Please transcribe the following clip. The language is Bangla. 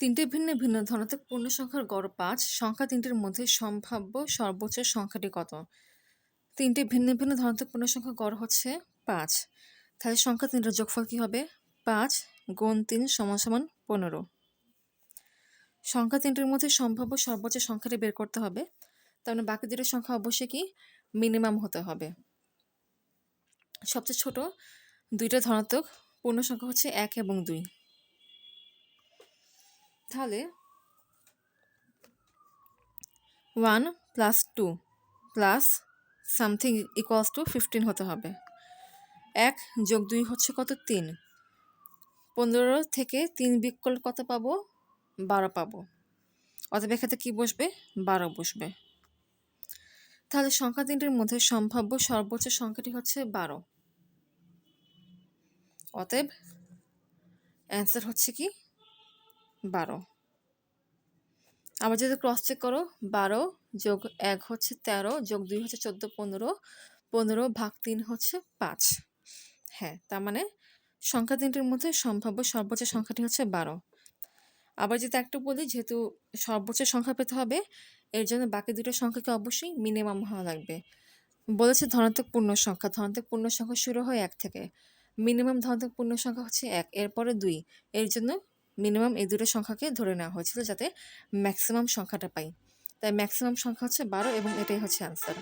তিনটে ভিন্ন ভিন্ন ধনাত্মক পূর্ণ সংখ্যার গড় পাঁচ, সংখ্যা তিনটির মধ্যে সম্ভাব্য সর্বোচ্চ সংখ্যাটি কত তিনটে ভিন্ন ভিন্ন ধনাত্মক পূর্ণ সংখ্যার গড় হচ্ছে পাঁচ। তাহলে সংখ্যা তিনটার যোগফল কী হবে? পাঁচ গুণ তিন সমান সমান পনেরো। সংখ্যা তিনটির মধ্যে সম্ভাব্য সর্বোচ্চ সংখ্যাটি বের করতে হবে। তার মানে বাকি দুটো সংখ্যা অবশ্যই কি? মিনিমাম হতে হবে। সবচেয়ে ছোট দুইটা ধনাত্মক পূর্ণ সংখ্যা হচ্ছে এক এবং দুই। তাহলে one plus two plus something equals to fifteen হতে হবে। এক যোগ দুই হচ্ছে কত? তিন। পনেরো থেকে তিন বিকল কত পাবো? বারো পাবো। অতএব এক্ষেত্রে কী বসবে? বারো বসবে। তাহলে সংখ্যা তিনটির মধ্যে সম্ভাব্য সর্বোচ্চ সংখ্যাটি হচ্ছে বারো। অতএব অ্যান্সার হচ্ছে কি? বারো। আবার যদি ক্রস চেক করো, বারো যোগ এক হচ্ছে তেরো, যোগ দুই হচ্ছে চোদ্দ, পনেরো পনেরো ভাগ তিন হচ্ছে পাঁচ। হ্যাঁ তার মানে সংখ্যা তিনটির মধ্যে সম্ভাব্য সর্বোচ্চ সংখ্যাটি হচ্ছে বারো। আবার যদি একটু বলি, যেহেতু সর্বোচ্চ সংখ্যা পেতে হবে, এর জন্য বাকি দুটো সংখ্যাকে অবশ্যই মিনিমাম হওয়া লাগবে। বলেছে ধনাত্মক পূর্ণ সংখ্যা। ধনাত্মক পূর্ণ সংখ্যা শুরু হয় এক থেকে। মিনিমাম ধনাত্মক পূর্ণ সংখ্যা হচ্ছে এক, এরপরে দুই। এর জন্য মিনিমাম এই দুটো সংখ্যাকে ধরে নেওয়া হয়েছিল যাতে ম্যাক্সিমাম সংখ্যাটা পাই। তাই ম্যাক্সিমাম সংখ্যা হচ্ছে বারো এবং এটাই হচ্ছে অ্যান্সার